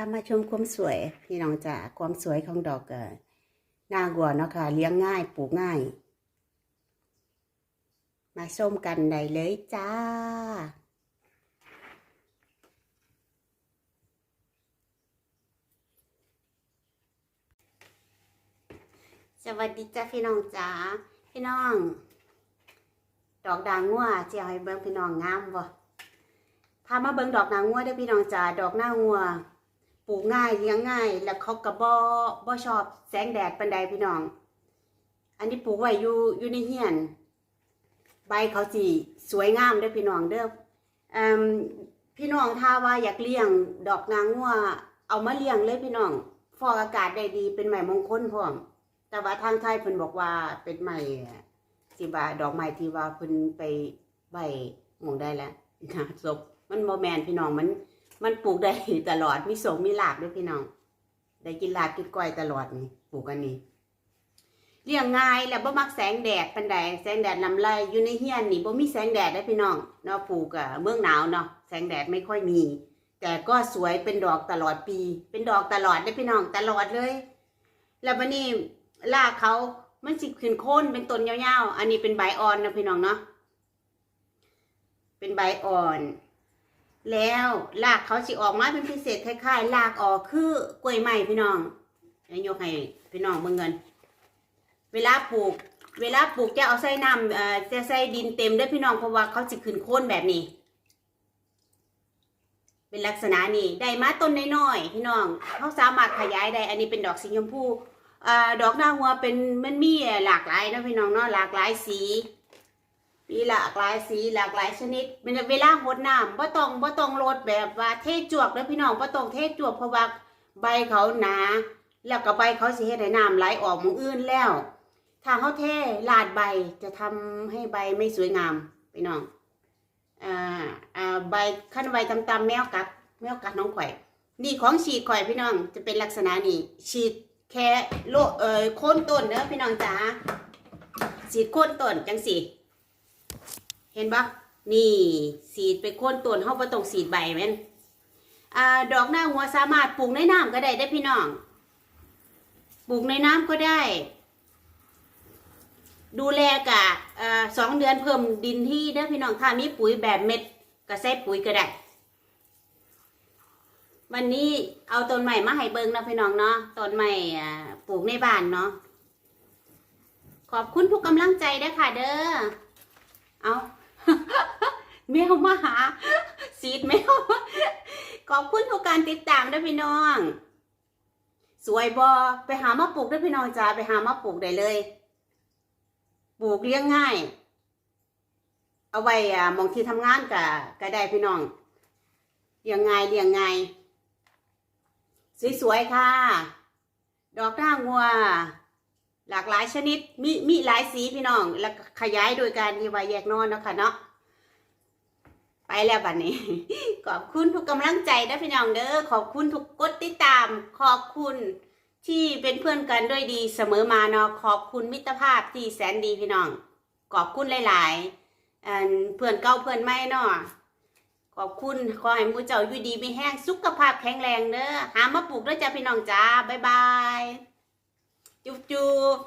ามาชมความสวย พี่น้องจ๋าความสวยของดอกหน้ากัวเนาะค่ะเลี้ยงง่ายปลูกง่าย มาชมกันได้เลยจ้าสวัสดีจ้าพี่น้องจ๋าพี่น้อง ดอกดางงัวเจียวให้เบิ่งพี่น้องงามบ่พามาเบิ่งดอกนางงัวเด้พี่น้องจ๋าดอกหน้างัว ปลูกง่ายเลี้ยงง่าย แล้วเขาก็บ่บ่ชอบแสงแดดปานใดพี่น้อง อันนี้ปลูกไว้อยู่อยู่ในเฮียน ใบเขาสิสวยงามเด้อพี่น้องเด้ออพี่น้องถ้าว่าอยากเลี้ยงดอกนางงัวเอามาเลี้ยงเลยพี่น้อง ฟอกอากาศได้ดีเป็นไม้มงคลพร้อม แต่ว่าทางไทยเพิ่นบอกว่าเป็นไม้สิว่าดอกไม้ที่ว่าเพิ่นไปไว้หมองได้แล้วนะศพมันบ่แมนพี่น้องมัน มันปลูกได้ตลอดมีโสมมีลาบด้วยพี่น้อง ได้กินลาบกินก้อยตลอดนี่ปลูกอันนี้เลี้ยงง่ายแล้วบ่มักแสงแดดปานใดแสงแดดลำไรอยู่ในเฮียนนี่บ่มีแสงแดดได้พี่น้องเนาะปลูกอะเมืองหนาวเนาะแสงแดดไม่ค่อยมี แต่ก็สวยเป็นดอกตลอดปี เป็นดอกตลอดได้พี่น้องตลอดเลย แล้ววันนี้รากเขามันสิขึ้นโค่นเป็นต้นยาวๆ อันนี้เป็นใบอ่อนนะพี่น้องเนาะเป็นใบอ่อน แล้วรากเขาสิออกมาเป็นพิเศษคล้ายๆรากออกคือกล้วยไม้พี่น้องแล้ยกให้พี่น้องเบิ่งเงิน เวลาปลูก เวลาปลูกจะเอาใส่น้ำเอ่อจะใส่ดินเต็มเด้วยพี่น้องเพราะว่าเขาสิขึ้นโค่นแบบนี้ เป็นลักษณะนี้ได้มาต้นน้อยๆพี่น้องเขาสามารถขยายได้ อันนี้เป็นดอกสีชมพูอ่าดอกหน้าหัวเป็นมันมีหลากหลายนะพี่น้องเนาะหลากหลายสี มีหลากหลายสีหลากหลายชนิดเป็นเวลาหดน้ำบ่ต้องบ่ต้องโรดแบบว่าเทจวกนะพี่น้องบ่ต้องเทจวกเพราะว่าใบเขาหนา แล้วก็ใบเขาสิเฮ็ดให้น้ำไหลออกมองอื่นแล้ว ถ้าเขาเทลาดใบจะทำให้ใบไม่สวยงามพี่น้องอ่าอ่าใบขั้นใบตำๆแมวกัดแมวกัดน้องข่อยนี่ของฉีดข่อยพี่น้องจะเป็นลักษณะนี้ฉีดแค่โลเอ่อโคนต้นเด้อพี่น้องจ๋าฉีดโค่นต้นจังสิ เห็นปะนี่ฉีดไปโคนต้นเฮาบ่ต้องฉีดใบแม่นอ่าดอกหน้าหัวสามารถปลูกในน้ำก็ได้ได้พี่น้องปลูกในน้ำก็ได้ ดูแลกะสองเดือนเพิ่มดินที่เด้อพี่น้องถ้ามีปุ๋ยแบบเม็ดก็ใส่ปุ๋ยก็ได้ วันนี้เอาต้นใหม่มาให้เบิ่งเนาะพี่น้องเนาะต้นใหม่ปลูกในบ้านเนาะขอบคุณทุกกำลังใจเด้อค่ะเด้อเอา แมวมาหาสีดแมวขอบคุณทุกการติดตามด้อพี่น้อง สวยบอไปหามาปลูกด้อพี่น้องจ้าไปหามาปลูกได้เลย ปลูกเลี้ยงง่าย เอาไว้มองที่ทำงานกะก็ได้พี่น้องเลี้ยงง่ายเลี้ยงง่ายสวยๆค่ะ ดอกหน้างัว หลากหลายชนิดมีมีหลายสีพี่น้อง แล้วขยายโดยการที่ว่าแยกนอนเนาะค่ะเนาะไปแล้วบัดนี้ ขอบคุณทุกกำลังใจนะพี่น้องเด้อขอบคุณทุกกดติดตาม ขอบคุณที่เป็นเพื่อนกันด้วยดีเสมอมาเนาะขอบคุณมิตรภาพที่แสนดีพี่น้อง ขอบคุณหลายๆอันเพื่อนเก่าเพื่อนใหม่เนาะขอบคุณขอให้มูเจ้าอยู่ดีมีแห้งสุขภาพแข็งแรงเด้อหามาปลูกด้วยจ้าพี่น้องจ้าบ๊ายบาย จุ๊บจุ๊บ